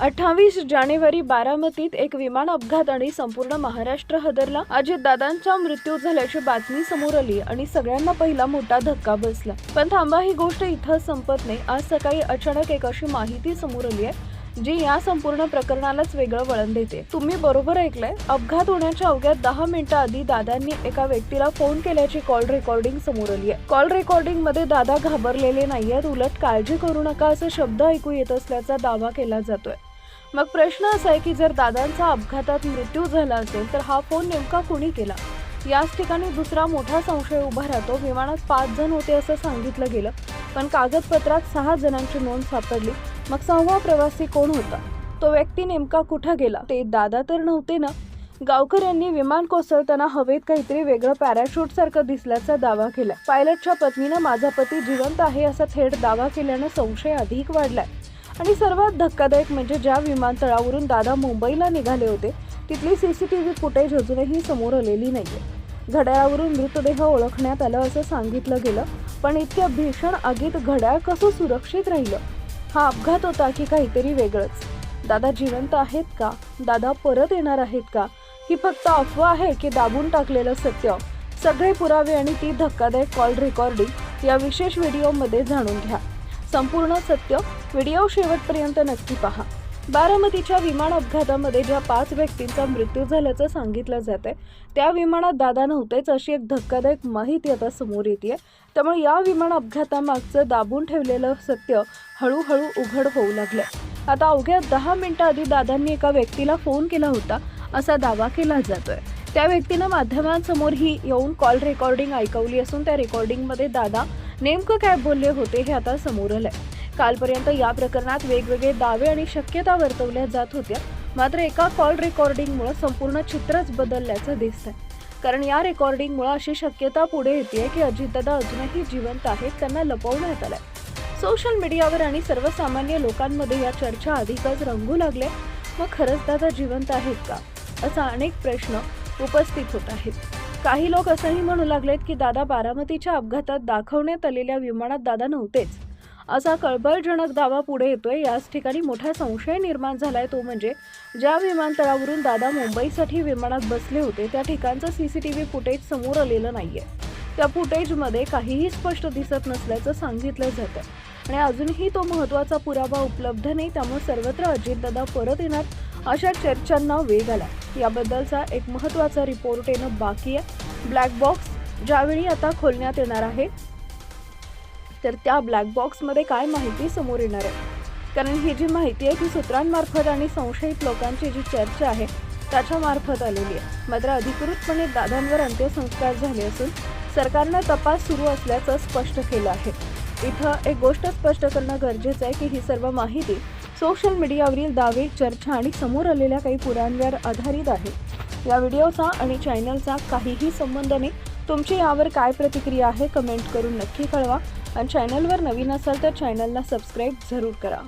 अठ्ठावीस जानेवारी बारामतीत एक विमान अपघात आणि संपूर्ण महाराष्ट्र हदरला. अजित दादांचा मृत्यू झाल्याची बातमी समोर आली आणि सगळ्यांना पहिला मोठा धक्का बसला. पण थांबा ही गोष्ट इथं संपत नाही. आज सकाळी अचानक एक अशी माहिती समोर आली आहे जी या संपूर्ण प्रकरणालाच वेगळं वळण देते. तुम्ही बरोबर ऐकलंय? अपघात होण्याच्या अवघ्या दहा मिनिटं आधी दादांनी एका व्यक्तीला फोन केल्याची कॉल रेकॉर्डिंग समोर आली आहे. कॉल रेकॉर्डिंगमध्ये दादा घाबरलेले नाहीयेत उलट काळजी करू नका असे शब्द ऐकू येत असल्याचा दावा केला जातोय. मग प्रश्न असा आहे की जर दादांचा अपघातात मृत्यू झाला असेल तर हा फोन नेमका कुणी केला? याच ठिकाणी दुसरा मोठा संशय उभा राहतो. विमानात पाच जण होते असं सांगितलं गेलं पण कागदपत्रात सहा जणांची नोंद सापडली. मग सहावा प्रवासी कोण होता? तो व्यक्ती नेमका कुठं गेला? ते दादा तर नव्हते ना? गावकऱ्यांनी विमान कोसळताना हवेत काहीतरी वेगळं पॅराशूट सारखं दिसल्याचा दावा केला. पायलटच्या पत्नीनं माझा पती जिवंत आहे असा थेट दावा केल्यानं संशय अधिक वाढलाय. आणि सर्वात धक्कादायक म्हणजे ज्या विमानतळावरून दादा मुंबईला निघाले होते तिथली C C T V footage अजूनही समोर आलेली नाही आहे घड्याळावरून मृतदेह ओळखण्यात आलं असं सांगितलं गेलं पण इतक्या भीषण आगीत घड्याळ कसं सुरक्षित राहिलं? हा अपघात होता की काहीतरी वेगळंच. दादा जिवंत आहेत का? दादा परत येणार आहेत का? ही फक्त अफवा आहे की दाबून टाकलेलं सत्य? सगळे पुरावे आणि ती धक्कादायक कॉल रेकॉर्डिंग या विशेष व्हिडिओमध्ये जाणून घ्या. संपूर्ण सत्य व्हिडिओ शेवटपर्यंत नक्की पहा. बारामतीच्या विमान अपघातामध्ये ज्या पाच व्यक्तींचा मृत्यू झाल्याचं सांगितलं जात आहे त्या विमानात दादा नव्हतेच अशी एक धक्कादायक माहिती आता समोर येते त्यामुळे या विमान अपघातामागचं दाबून ठेवलेलं सत्य हळूहळू उघड होऊ लागलं आता अवघ्या दहा मिनिटं आधी दादांनी एका व्यक्तीला फोन केला होता असा दावा केला जातोय. त्या व्यक्तीनं माध्यमांसमोर ही येऊन कॉल रेकॉर्डिंग ऐकवली असून त्या रेकॉर्डिंगमध्ये दादा नेमकं काय बोलले होते हे आता समोर आलंय. कालपर्यंत या प्रकरणात वेगवेगळे दावे आणि शक्यता वर्तवल्या जात होत्या. मात्र एका कॉल रेकॉर्डिंगमुळे संपूर्ण चित्रच बदलल्याचं दिसतंय. कारण या रेकॉर्डिंगमुळे अशी शक्यता पुढे येते की अजितदादा अजूनही जिवंत आहेत त्यांना लपवण्यात आलंय. सोशल मीडियावर आणि सर्वसामान्य लोकांमध्ये या चर्चा अधिकच रंगू लागल्या. मग खरंच दादा जिवंत आहेत का? असा अनेक प्रश्न उपस्थित होत आहेत. काही लोक असंही म्हणू लागलेत की दादा बारामतीच्या अपघातात दाखवण्यात आलेल्या विमानात दादा नव्हतेच. असा कळबळजनक दावा पुढे येतोय. याच ठिकाणी मोठा संशय निर्माण झालाय तो म्हणजे ज्या विमानतळावरून दादा मुंबईसाठी विमानात बसले होते त्या ठिकाणचं C C T V footage समोर आलेलं नाहीये. त्या फुटेजमध्ये काहीही स्पष्ट दिसत नसल्याचं सांगितलं जातं. आणि अजूनही तो महत्त्वाचा पुरावा उपलब्ध नाही त्यामुळे सर्वत्र अजितदादा परत येणार अशा चर्चांना वेग आला. याबद्दलचा एक महत्त्वाचा रिपोर्ट येणं बाकी आहे. ब्लॅक बॉक्स ज्यावेळी आता खोलण्यात येणार आहे तर त्या ब्लॅक बॉक्समध्ये काय माहिती समोर येणार आहे. कारण ही जी माहिती आहे ती सूत्रांमार्फत आणि संशयित लोकांची जी चर्चा आहे त्याच्या मार्फत आलेली आहे. मात्र अधिकृतपणे दादांवर अंत्यसंस्कार झाले असून सरकारनं तपास सुरू असल्याचं स्पष्ट केलं आहे. इथं एक गोष्ट स्पष्ट करणं गरजेचं आहे की ही सर्व माहिती सोशल मीडियावरील दावे चर्चा आणि समोर आलेल्या काही पुराव्यांवर आधारित आहे. या व्हिडिओचा आणि चॅनलचा काहीही संबंध नाही. तुमची यावर काय प्रतिक्रिया आहे कमेंट करून नक्की कळवा. आणि चॅनलवर नवीन असाल तर चॅनलला सबस्क्राईब जरूर करा.